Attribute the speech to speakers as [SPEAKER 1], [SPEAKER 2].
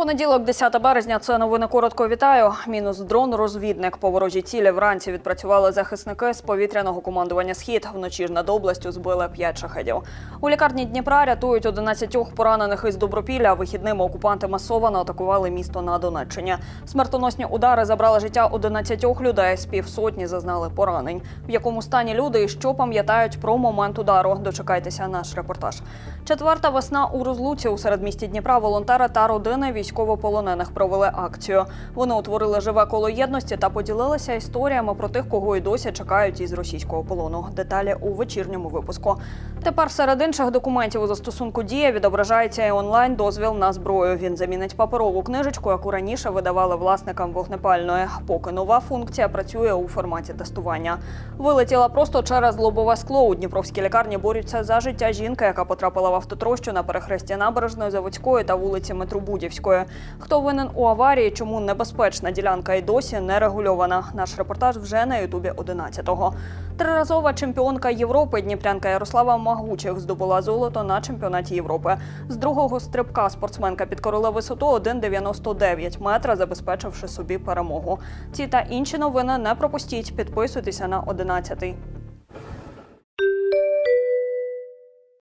[SPEAKER 1] Понеділок, 10 березня. Це новини коротко вітаю. Мінус дрон розвідник по ворожій цілі вранці відпрацювали захисники з повітряного командування Схід. Вночі ж над областю збили 5 шахедів. У лікарні Дніпра рятують 11 поранених із Добропілля. Вихідними окупанти масово атакували місто на Донеччині. Смертоносні удари забрали життя 11 людей. З півсотні зазнали поранень. В якому стані люди і що пам'ятають про момент удару? Дочекайтеся наш репортаж. Четверта весна у розлуці у середмісті Дніпра волонтери та родини військовополонених провели акцію. Вони утворили живе коло єдності та поділилися історіями про тих, кого й досі чекають із російського полону. Деталі у вечірньому випуску. Тепер серед інших документів у застосунку дія відображається і онлайн дозвіл на зброю. Він замінить паперову книжечку, яку раніше видавали власникам вогнепальної. Поки нова функція працює у форматі тестування. Вилетіла просто через лобове скло. У Дніпровській лікарні борються за життя жінки, яка потрапила в автотрощу на перехресті набережної Заводської та вулиці Метробудівської. Хто винен у аварії? Чому небезпечна ділянка і досі не регульована? Наш репортаж вже на Ютубі 11-го. Триразова чемпіонка Європи Дніпрянка Ярослава Магучих здобула золото на чемпіонаті Європи. З другого стрибка спортсменка підкорила висоту 1,99 метра, забезпечивши собі перемогу. Ці та інші новини не пропустіть. Підписуйтеся на 11